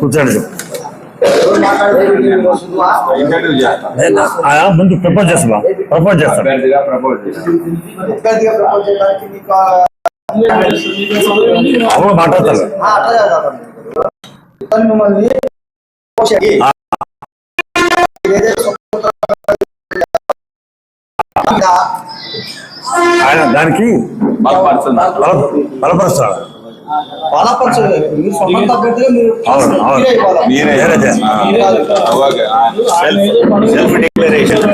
కూర్చోండి. ముందు ప్రపోజ్ చేస్తా ప్రపోజ్ చేస్తా. అవును మాట్లాడతాను మిమ్మల్ని వేరే చేస్తా. ఓకే సెల్ఫ్ డిక్లరేషన్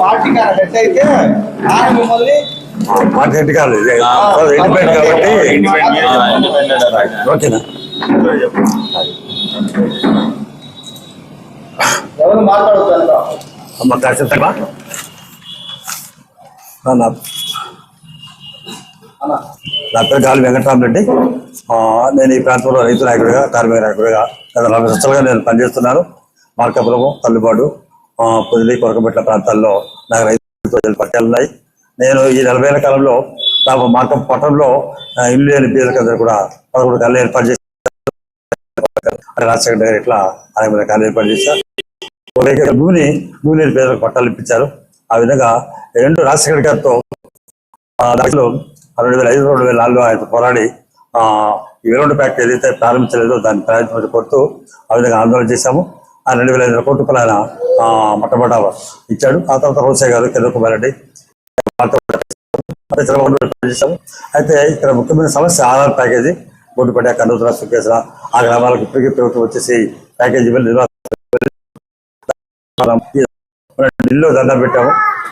పార్టీ అయితే ఆయన మిమ్మల్ని కాదు ఇండిపెండెంట్ కాబట్టి ఇండిపెండెంట్ ఓకేనా? ఎవరు మాట్లాడుతారు అమ్మ ఖచ్చితంగా నా అన్న నా పేరు గాలి వెంకటరామరెడ్డి రెడ్డి. నేను ఈ ప్రాంతంలో రైతు నాయకుడిగా కార్మిక నాయకుడిగా గత నలభై సంవత్సరాలుగా నేను పనిచేస్తున్నాను. మార్కాపురం తల్లుబాటు పుదిలి పొదిలి కొరకబెట్ల ప్రాంతాల్లో నాకు రైతు పట్టాలు ఉన్నాయి. నేను ఈ నలభై ఏళ్ళ కాలంలో నాకు మార్కం పట్టణంలో ఇల్లు లేని పేదలందరూ కూడా పదకొండు కళ్ళు ఏర్పాటు చేశారు. రాజశేఖర్ గారు ఇట్లా అనేక కళ్ళు ఏర్పాటు చేశారు. ఒక భూమిని భూమి పేదలకు పట్టాలు ఇప్పించారు ఆ విధంగా రెండు రాజశేఖర గారితో దాంట్లో రెండు వేల ఐదు రెండు వేల నాలుగులో ఆయన పోరాడి ఆ, ఈ వెలుగుండ ఫ్యాక్టరీ ఏదైతే ప్రారంభించలేదో దాన్ని ప్రారంభించమని కోరుతూ ఆ విధంగా ఆందోళన చేశాము. ఆ రెండు వేల ఐదు కోట్ల రూపాయలు ఆయన ఆ, మొట్టమొదట ఇచ్చాడు. ఆ తర్వాత రోసే గారు కిరణ్ కుమార్ రెడ్డి చేశాము అయితే ఇక్కడ ముఖ్యమైన సమస్య ఆధార్ ప్యాకేజీ. బొడ్డుపడ్డ కన్నూతర సుఖేశ్వర ఆ గ్రామాలకు ఇప్పటికీ ప్రభుత్వం వచ్చేసి ప్యాకేజీ బిల్లు నిర్వహణ ఢిల్లీలో దందా పెట్టాము.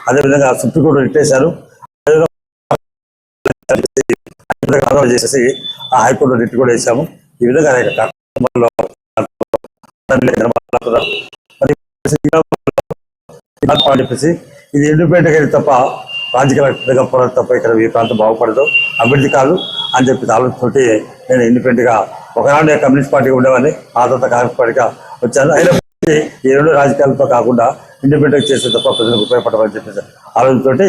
అదేవిధంగా సుప్రీంకోర్టు నెట్టేశారు. ఆందోళన చేసేసి ఆ హైకోర్టు రిట్ కూడా వేసాము ఈ విధంగా అనేక కార్యక్రమాల్లో చెప్పేసి ఇది ఇండిపెండెంట్ అయితే తప్ప రాజకీయ పోరాటం తప్ప ఇక్కడ ఈ ప్రాంతం బాగుపడదు. అభివృద్ధి కాదు అని చెప్పి ఆలోచనతోటి నేను ఇండిపెండెంట్గా ఒకనాడు కమ్యూనిస్ట్ పార్టీగా ఉండేవాడిని. ఆ తర్వాత కాంగ్రెస్ పార్టీగా వచ్చాను. అయినప్పటికీ ఈ రెండు రాజకీయాలతో కాకుండా ఇండిపెండెంట్ చేసే తప్ప ప్రజలకు ఉపయోగపడమని చెప్పేసి ఆలోచనతోటి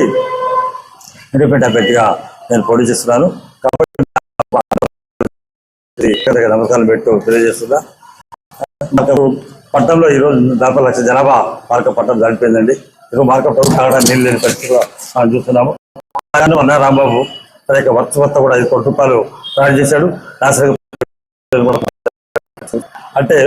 ఇండిపెండెంట్ అభ్యర్థిగా నేను పోటీ చేస్తున్నాను. కాబట్టి నమస్కారం పెట్టు తెలియజేస్తున్నా. మాకు పట్టణంలో ఈరోజు దాదాపు లక్ష జనాభా మార్క పట్టణం దాటిపోయిందండి. ఇక మార్క తాగడం నీళ్ళు లేని పరిస్థితిలో మనం చూస్తున్నాము. అన్న రాంబాబు తన యొక్క వర్ష మొత్తం కూడా ఐదు కోట్ల రూపాయలు తయారు చేశాడు. అంటే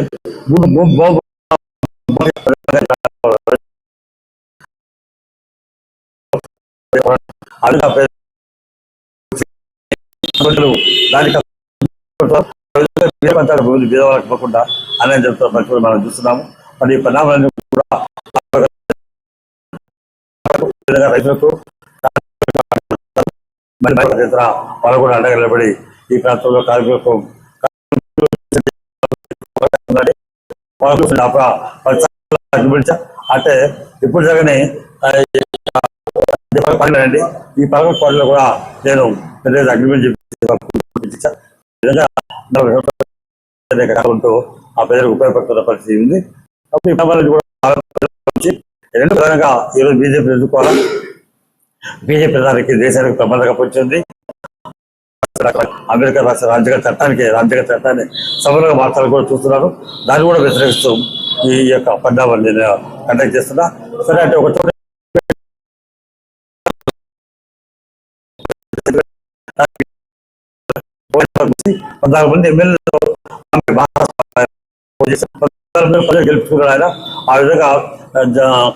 ఇవ్వకుండా అని చెప్తున్న పరిస్థితులు మనం చూస్తున్నాము మరి ఈ పరిణామాలన్నీ కూడా రైతులకు మరి ఇతర వాళ్ళు కూడా అండగా నిలబడి ఈ ప్రాంతంలో కార్మికులకు వాళ్ళకు అంటే ఇప్పుడు జరగని అండి ఈ పనులండి ఈ పనులు కూడా నేను పెద్ద అగ్రిమెంట్ చెప్పి ఉంటూ ఆ ప్రజలకు ఉపయోగపడుతున్న పరిస్థితి ఉంది. కాబట్టి ఈ కూడా రెండు ప్రధానంగా ఈరోజు బీజేపీ ఎదుర్కోవాలి? బీజేపీ ప్రధానికి దేశానికి ప్రమాదంగా వచ్చింది. అమెరికా రాష్ట్ర రాజ్యాంగ చట్టానికి రాజ్యాంగ చట్టాన్ని సభలుగా మార్చాలని కూడా చూస్తున్నారు. దాన్ని కూడా వ్యతిరేకిస్తూ ఈ యొక్క పరిణామాన్ని నేను కండక్ట్ చేస్తున్నా. సరే అంటే ఒక చోట పద్నాలుగు మంది ఎమ్మెల్యేలు గెలుపుకున్నాడు ఆయన. ఆ విధంగా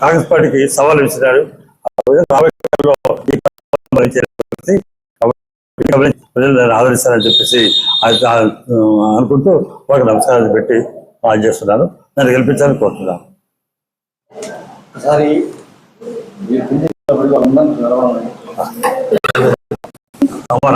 కాంగ్రెస్ పార్టీకి సవాల్ విసిరాడు ఆ విధంగా రాబోయే కాలంలో ఈ పరిణామాలు చేయాలి. కాబట్టి ప్రజలు ఆదరిస్తారని చెప్పేసి అనుకుంటూ వాళ్ళకి నమస్కారాలు పెట్టి చేస్తున్నాను. నన్ను గెలిపించాలని కోరుతున్నాను. ఒకసారి. అమ్మ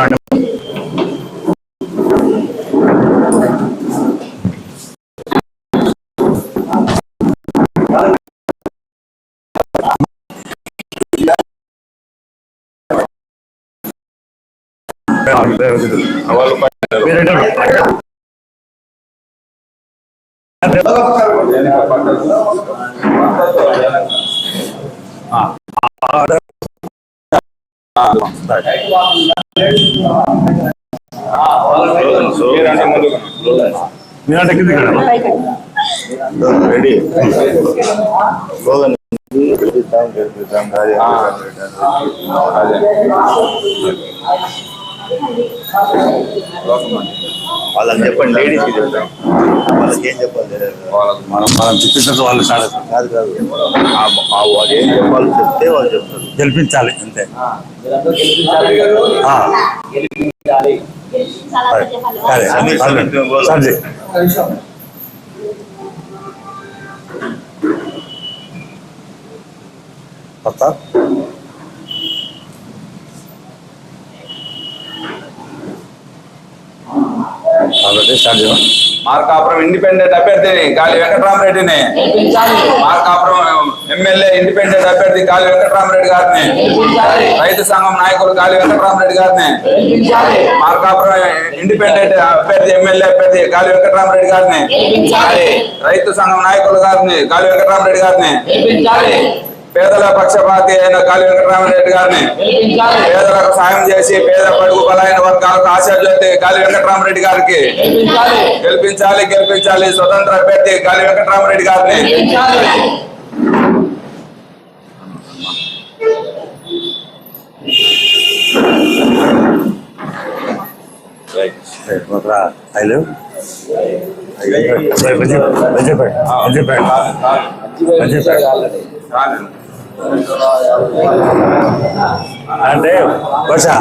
మీరంటే కింది రెడీ గోదన్ వాళ్ళకి చెప్పండి. లేడీస్కి వాళ్ళకి ఏం చెప్పాలి. వాళ్ళకు మనం మనం చెప్పించడం వాళ్ళు కాదు. కాదు కాదు. ఆ- ఆ వాళ్ళు ఏం చెప్పాలో చెప్తే వాళ్ళు చెప్తారు. గెలిపించాలి అంతే. సరే కొత్త చేద్దాం మార్కాపురం ఇండిపెండెంట్ అభ్యర్థిని గాలి వెంకటరామరెడ్డిని. మార్కాపురం ఎమ్మెల్యే ఇండిపెండెంట్ అభ్యర్థి గాలి వెంకటరామరెడ్డి గారిని. రైతు సంఘం నాయకులు గాలి వెంకటరామరెడ్డి గారిని. మార్కాపురం ఇండిపెండెంట్ అభ్యర్థి ఎమ్మెల్యే అభ్యర్థి గాలి వెంకటరామరెడ్డి గారిని. రైతు సంఘం నాయకులు గారిని గాలి వెంకటరామరెడ్డి గారిని. పేదల పక్షపాతి అయిన గాలి వెంకటరామరెడ్డి గారిని పేదలకు సాయం చేసి పేద పడుగు బలైన వర్గాలకు ఆశాజ్యోతి గాలి వెంకటరామరెడ్డి గారికి గెలిపించాలి గెలిపించాలి స్వతంత్ర అభ్యర్థి గాలి వెంకటరామరెడ్డి గారిని. ఐదు మంచిపేట మంచిపేట మంచిపేట అంటే బహుశా